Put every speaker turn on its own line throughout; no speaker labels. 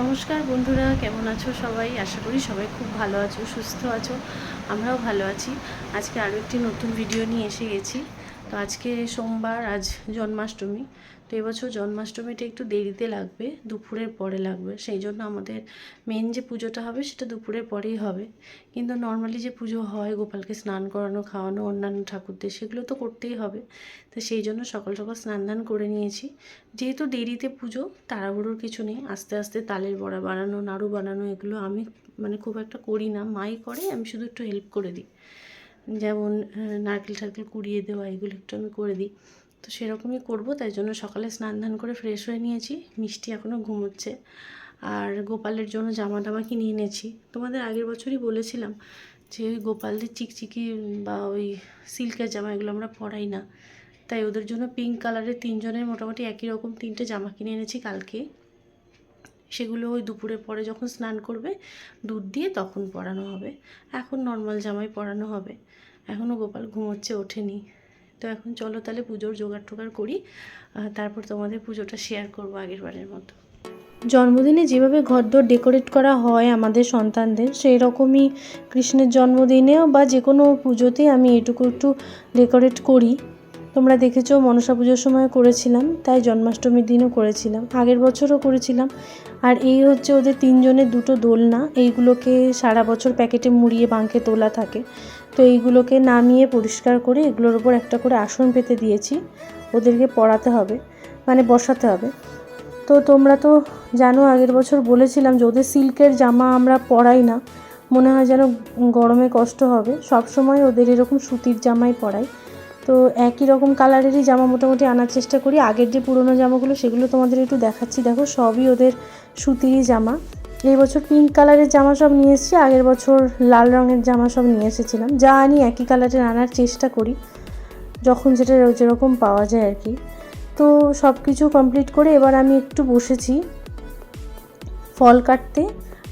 নমস্কার বন্ধুরা, কেমন আছো সবাই? আশা করি সবাই খুব ভালো আছো, সুস্থ আছো, আমরাও ভালো আছি। আজকে আরও একটি নতুন ভিডিও নিয়ে এসে গেছি। তো আজকে সোমবার, আজ জন্মাষ্টমী। তো এবছর জন্মাষ্টমীটা একটু দেরিতে লাগবে, দুপুরের পরে লাগবে। সেই জন্য আমাদের মেন যে পুজোটা হবে সেটা দুপুরের পরেই হবে। কিন্তু নর্মালি যে পুজো হয়, গোপালকে স্নান করানো, খাওয়ানো, অন্যান্য ঠাকুরদের, সেগুলো তো করতেই হবে। তো সেই জন্য সকাল সকাল স্নান ধান করে নিয়েছি। যেহেতু দেরিতে পুজো, তাড়াহুড়োর কিছু নেই। আস্তে আস্তে তালের বড়া বানানো, নাড়ু বানানো, এগুলো আমি মানে খুব একটা করি না। মাই করে, আমি শুধু একটু হেল্প করে দিই। যেমন নারকেল টারকেল কুড়িয়ে দেওয়া, এগুলো একটু আমি করে দিই। তো সেরকমই করব, তাই জন্য সকালে স্নান ধান করে ফ্রেশ হয়ে নিয়েছি। মিষ্টি এখনও ঘুমোচ্ছে। আর গোপালের জন্য জামা টামা কিনে এনেছি। তোমাদের আগের বছরই বলেছিলাম যে ওই গোপালদের চিকচিকি বা ওই সিল্কের জামা এগুলো আমরা পরাই না। তাই ওদের জন্য পিঙ্ক কালারের তিনজনের মোটামুটি একই রকম তিনটে জামা কিনে এনেছি কালকে। সেগুলো ওই দুপুরের পরে যখন স্নান করবে, দুধ দিয়ে তখন পরানো হবে। এখন নর্মাল জামাই পরানো হবে। এখনও গোপাল ঘুমোচ্ছে, ওঠেনি। তো এখন চলো তাহলে পুজোর জোগাড় টোগাড় করি। তারপর তোমাদের পুজোটা শেয়ার করব আগের বারের মতো। জন্মদিনে যেভাবে ঘরদোর ডেকোরেট করা হয় আমাদের সন্তানদের সেই রকমই কৃষ্ণের জন্মদিনেও বা যে কোনো পুজোতেই আমি এটুকু একটু ডেকোরেট করি। তোমরা দেখেছ মনসা পুজোর সময় করেছিলাম, তাই জন্মাষ্টমীর দিনও করেছিলাম। আগের বছরও করেছিলাম। আর এই হচ্ছে ওদের তিনজনের দুটো দোলনা, এইগুলোকে সারা বছর প্যাকেটে মুড়িয়ে বাঁকে তোলা থাকে। তো এইগুলোকে নামিয়ে পরিষ্কার করে এগুলোর ওপর একটা করে আসন পেতে দিয়েছি। ওদেরকে পড়াতে হবে মানে বসাতে হবে। তো তোমরা তো জানো, আগের বছর বলেছিলাম যে ওদের সিল্কের জামা আমরা পরাই না। মনে হয় যেন গরমে কষ্ট হবে। সব সময় ওদের এরকম সুতির জামাই পরাই। তো একই রকম কালারেরই জামা মোটামুটি আনার চেষ্টা করি। আগের যে পুরনো জামাগুলো, সেগুলো তোমাদের একটু দেখাচ্ছি। দেখো, সবই ওদের সুতিরই জামা। এই বছর পিঙ্ক কালারের জামা সব নিয়ে এসেছি, আগের বছর লাল রঙের জামা সব নিয়ে এসেছিলাম। যা আনি একই কালারের আনার চেষ্টা করি, যখন যেটা যেরকম পাওয়া যায় আর কি। তো সব কিছু কমপ্লিট করে এবার আমি একটু বসেছি ফল কাটতে,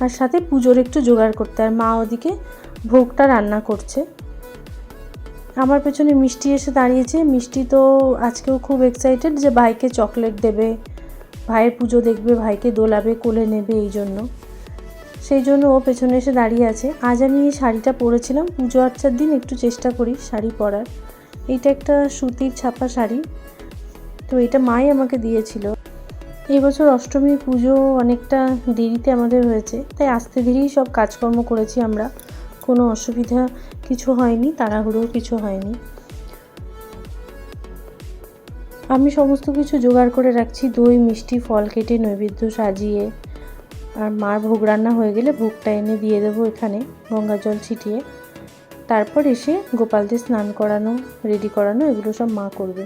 আর সাথে পুজোর একটু জোগাড় করতে। আর মা ওদিকে ভোগটা রান্না করছে। আমার পেছনে মিষ্টি এসে দাঁড়িয়েছে। মিষ্টি তো আজকেও খুব এক্সাইটেড যে ভাইকে চকলেট দেবে। ভাইয়ের পুজো দেখবে, ভাইকে দোলাবে, কোলে নেবে এই জন্য। সেই জন্য ও পেছনে এসে দাঁড়িয়ে আছে। আজ আমি এই শাড়িটা পরেছিলাম। পুজো আর্চার দিন একটু চেষ্টা করি শাড়ি পরার। এইটা একটা সুতির ছাপা শাড়ি। তো এটা মাই আমাকে দিয়েছিল। এই বছর অষ্টমীর পুজো অনেকটা দেরিতে আমাদের হয়েছে। তাই আস্তে ধীরেই সব কাজকর্ম করেছি আমরা। কোনো অসুবিধা কিছু হয়নি তাড়াহুড়ো কিছু হয়নি। আমি সমস্ত কিছু জোগাড় করে রাখছি, দই, মিষ্টি, ফল কেটে নৈবেদ্য সাজিয়ে। আর মার ভোগ রান্না হয়ে গেলে ভোগটা এনে দিয়ে দেবো এখানে, গঙ্গা জল ছিটিয়ে। তারপর এসে গোপালদের স্নান করানো, রেডি করানো, এগুলো সব মা করবে।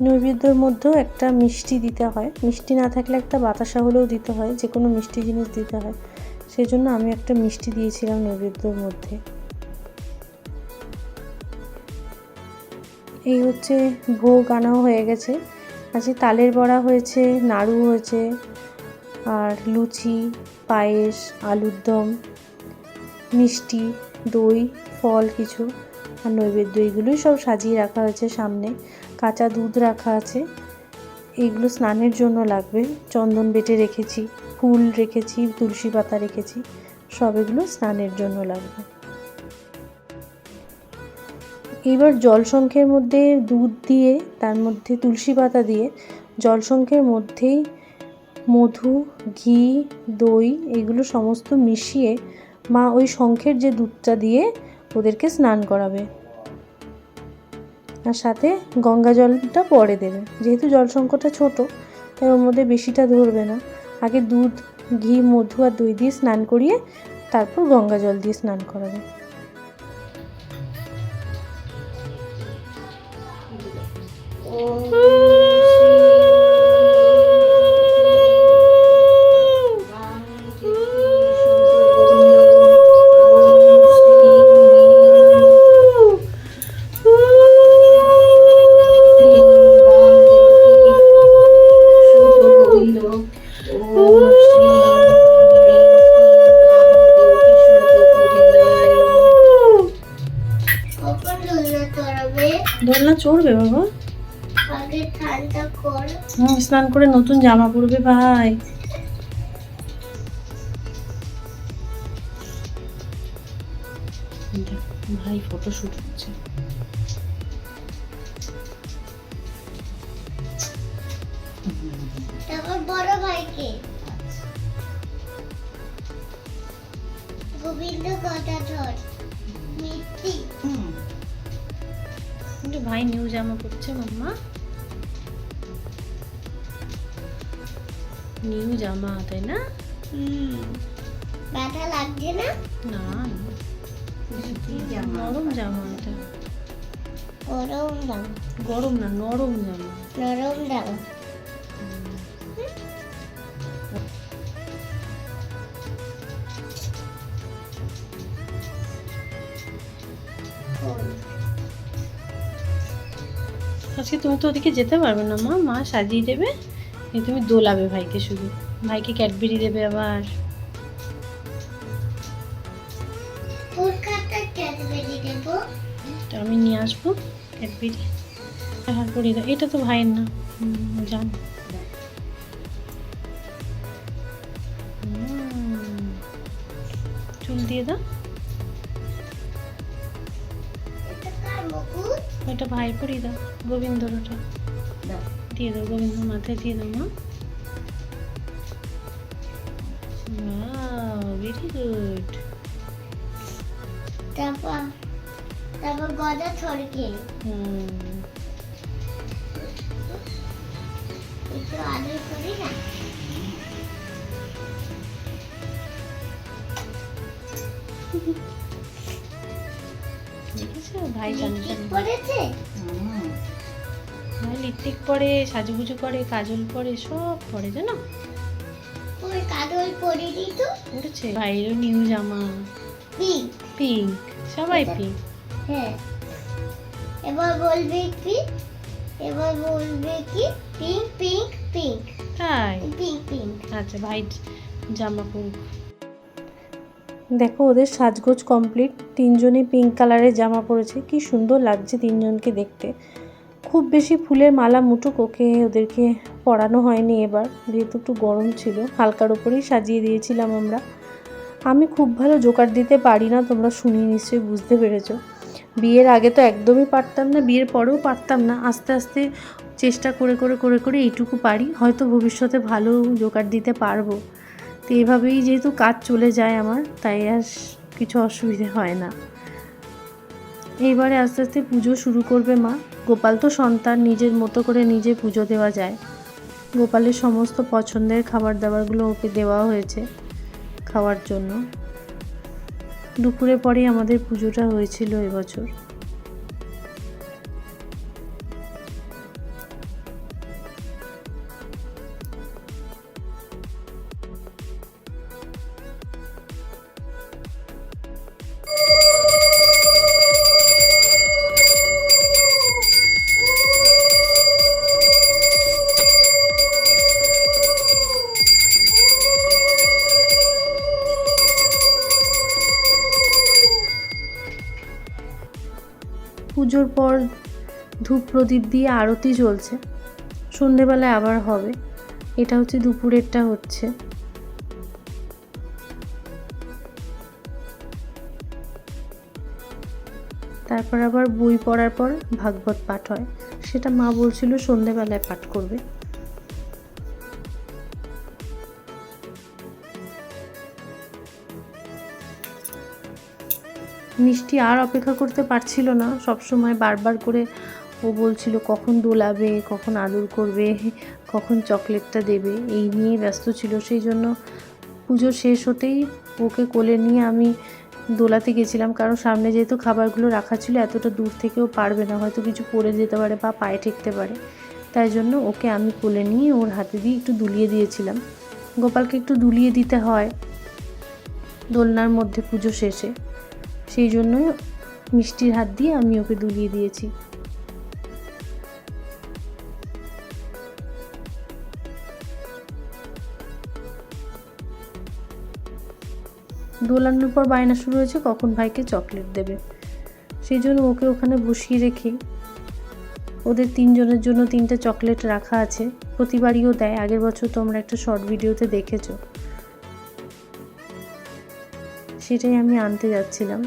নৈবেদ্যর মধ্যেও একটা মিষ্টি দিতে হয়। মিষ্টি না থাকলে একটা বাতাসা হলেও দিতে হয় যে কোনো মিষ্টি জিনিস দিতে হয়। সেই জন্য আমি একটা মিষ্টি দিয়েছিলাম নৈবেদ্যর মধ্যে। এই হচ্ছে ভোগ আনাও হয়ে গেছে। আজকে তালের বড়া হয়েছে, নাড়ু হয়েছে, আর লুচি, পায়েস, আলুর দম, মিষ্টি, দই, ফল, কিছু, আর নৈবেদ্য এগুলোই সব সাজিয়ে রাখা হয়েছে সামনে। কাঁচা দুধ রাখা আছে। এগুলো স্নানের জন্য লাগবে। চন্দন বেটে রেখেছি, ফুল রেখেছি, তুলসী পাতা রেখেছি, সব এগুলো স্নানের জন্য লাগবে। এবার জলসংখ্যের মধ্যে দুধ দিয়ে, তার মধ্যে তুলসী পাতা দিয়ে জলসংখ্যের মধ্যেই মধু, ঘি, দই এগুলো সমস্ত মিশিয়ে মা ওই শঙ্খের যে দুধটা দিয়ে ওদেরকে স্নান করাবে। আর সাথে গঙ্গা জলটা পরে দেবে। যেহেতু জল সংকটটা ছোটো, তাই ওর মধ্যে বেশিটা ধরবে না। আগে দুধ, ঘি, মধু আর দই দিয়ে স্নান করিয়ে তারপর গঙ্গা জল দিয়ে স্নান করাবে।
ও। চড়বে
বাবা?
আগে ঠান্ডা কর।
হুম, স্নান করে নতুন জামা পরবে ভাই। ভাই ফটো শুট হচ্ছে।
তারপর বড় ভাইকে। গোবিন্দ গদাধর।
ভাই নিউ জামা পরছে মাম্মা। নিউ জামা তাই না?
ব্যথা লাগছে না?
না। নরম জামা। এটা।
গরম জামা।
গরম না নরম জামা।
নরম দাম
আজকে তুমি তো ওদিকে যেতে পারবে না। মা মা সাজিয়ে দেবে। তুমি দোলাবে ভাইকে শুধু। ভাইকে ক্যাডবেরি দেবে আবার। আমি নিয়ে আসব ক্যাডবেরি। হ্যাঁ করিয়ে দাও। এটা তো ভাইয়ের না। জান চুল দিয়ে দাও।
এটা
ভাই পরিয়ে দাও গোবিন্দর ওটা দিয়ে দাও গোবিন্দ মাথায় দিয়ে দাও মা। ভেরি গুড
তারপর তারপর ছড়কে একটু আদর করি না
ভাই
করেছে
ভাই লিপস্টিক পরে সাজুগুজু করে কাজল পরে সব পরে জানো?
ওই কাজল পরে দিত
পড়েছে ভাইয়েরও নিউ জামা।
পিঙ্ক
পিঙ্ক সবাই পিঙ্ক
হ্যাঁ। এবার বলবে কি? এবার বলবে কি? পিঙ্ক পিঙ্ক পিঙ্ক
তাই?
পিঙ্ক পিঙ্ক
আচ্ছা ভাই জামা পরুক। দেখো, ওদের সাজগোজ কমপ্লিট তিনজনই পিঙ্ক কালারের জামা পরেছে। কি সুন্দর লাগছে তিনজনকে দেখতে। খুব বেশি ফুলের মালা মুটুক ওকে ওদেরকে পরানো হয়নি এবার। যেহেতু একটু গরম ছিল, হালকার ওপরেই সাজিয়ে দিয়েছিলাম আমরা। আমি খুব ভালো জোকার দিতে পারি না, তোমরা শুনিয়ে নিশ্চয়ই বুঝতে পেরেছ। বিয়ের আগে তো একদমই পারতাম না, বিয়ের পরেও পারতাম না। আস্তে আস্তে চেষ্টা করে করে করে করে এইটুকু পারি। হয়তো ভবিষ্যতে ভালো জোকার দিতে পারব। তো এইভাবেই যেহেতু কাজ চলে যায় আমার, তাই আর কিছু অসুবিধে হয় না। এইবারে আস্তে আস্তে পুজো শুরু করবে মা। গোপাল তো সন্তান, নিজের মতো করে নিজে পুজো দেওয়া যায়। গোপালের সমস্ত পছন্দের খাবার দাবারগুলো ওকে দেওয়া হয়েছে খাওয়ার জন্য। দুপুরে পরেই আমাদের পুজোটা হয়েছিল এবছর। পুজোর পর ধূপ প্রদীপ দিয়ে আরতি চলছে সন্ধেবেলায় আবার হবে। এটা হচ্ছে দুপুরেরটা হচ্ছে। তারপর আবার বই পড়ার পর ভাগবত পাঠ হয়। সেটা মা বলছিল সন্ধেবেলায় পাঠ করবে। মিষ্টি আর অপেক্ষা করতে পারছিল না। সব সময় বারবার করে ও বলছিল, কখন দোলাবে, কখন আদর করবে, কখন চকলেটটা দেবে? এই নিয়ে ব্যস্ত ছিল। সেই জন্য পুজো শেষ হতেই ওকে কোলে নিয়ে আমি দোলাতে গেছিলাম। কারণ সামনে যেহেতু খাবারগুলো রাখা ছিল, এতটা দূর থেকেও পারবে না। হয়তো কিছু পড়ে যেতে পারে বা পায়ে ঠেকতে পারে। তাই জন্য ওকে আমি কোলে নিয়ে ওর হাতে দিয়ে একটু দুলিয়ে দিয়েছিলাম। গোপালকে একটু দুলিয়ে দিতে হয়। দোলনার মধ্যে পুজো শেষে। সেই জন্যই মিষ্টির হাত দিয়ে আমি ওকে দুলিয়ে দিয়েছি। দোলানোর পর বায়না শুরু হয়েছে, কখন ভাইকে চকলেট দেবে। সেই জন্য ওকে ওখানে বসিয়ে রেখে ওদের তিনজনের জন্য তিনটে চকলেট রাখা আছে। প্রতিবারইও দেয়। আগের বছর তোমরা একটা শর্ট ভিডিওতে দেখেছ। সেটাই আমি আনতে যাচ্ছিলাম।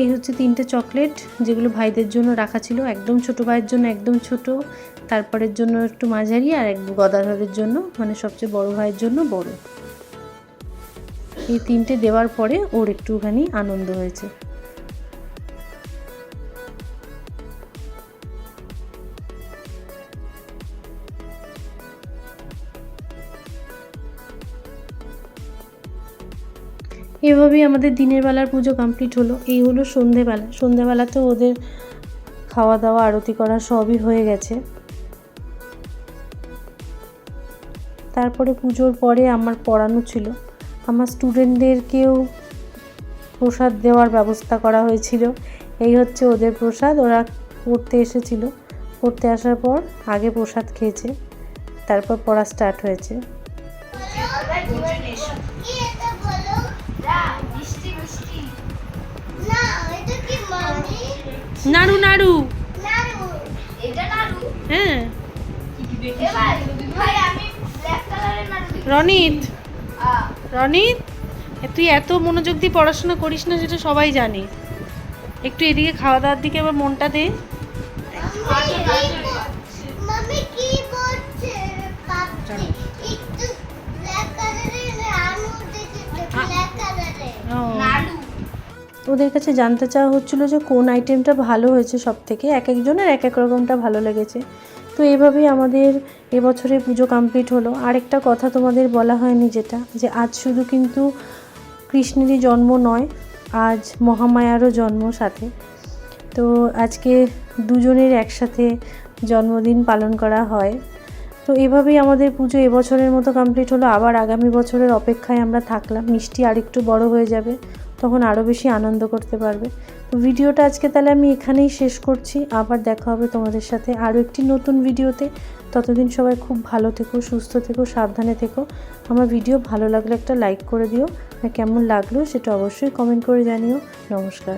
এই হচ্ছে তিনটে চকলেট, যেগুলো ভাইদের জন্য রাখা ছিল। একদম ছোট ভাইয়ের জন্য একদম ছোট, তারপরের জন্য একটু মাঝারি আর এক গদাধরের জন্য মানে সবচেয়ে বড় ভাইয়ের জন্য বড়। এই তিনটে দেওয়ার পরে ওর একটুখানি আনন্দ হয়েছে। এভাবেই আমাদের দিনের বেলার পুজো কমপ্লিট হলো। এই হলো সন্ধেবেলা। সন্ধেবেলাতে ওদের খাওয়া দাওয়া আরতি করা সবই হয়ে গেছে। তারপরে পুজোর পরে আমার পড়ানো ছিল। আমার স্টুডেন্টদেরকেও প্রসাদ দেওয়ার ব্যবস্থা করা হয়েছিল। এই হচ্ছে ওদের প্রসাদ ওরা পড়তে এসেছিল। পড়তে আসার পর আগে প্রসাদ খেয়েছে তারপর পড়া স্টার্ট হয়েছে।
কি এটা বলো না এটা কি মামি
নাড়ু নাড়ু হ্যাঁ রনিত। রনিত তুই এত মনোযোগ দিয়ে পড়াশোনা করিস না সেটা সবাই জানে। একটু এদিকে খাওয়া দাওয়ার দিকে আবার মনটা দে। ওদের কাছে জানতে চাওয়া হচ্ছিল যে কোন আইটেমটা ভালো হয়েছে সব থেকে এক একজনের এক এক রকমটা ভালো লেগেছে। তো এভাবেই আমাদের এবছরে পুজো কমপ্লিট হলো। আরেকটা কথা তোমাদের বলা হয়নি যেটা, যে আজ শুধু কিন্তু কৃষ্ণেরই জন্ম নয়, আজ মহামায়ারও জন্ম সাথে। তো আজকে দুজনের একসাথে জন্মদিন পালন করা হয়। তো এভাবেই আমাদের পুজো এবছরের মতো কমপ্লিট হলো। আবার আগামী বছরের অপেক্ষায় আমরা থাকলাম। মিষ্টি আরেকটু বড় হয়ে যাবে, তখন আরও বেশি আনন্দ করতে পারবে। ভিডিওটা আজকে তাহলে আমি এখানেই শেষ করছি। আবার দেখা হবে তোমাদের সাথে আরও একটি নতুন ভিডিওতে। ততদিন সবাই খুব ভালো থেকো, সুস্থ থেকো, সাবধানে থেকো। আমার ভিডিও ভালো লাগলে একটা লাইক করে দিও। আর কেমন লাগল সেটা অবশ্যই কমেন্ট করে জানিও। নমস্কার।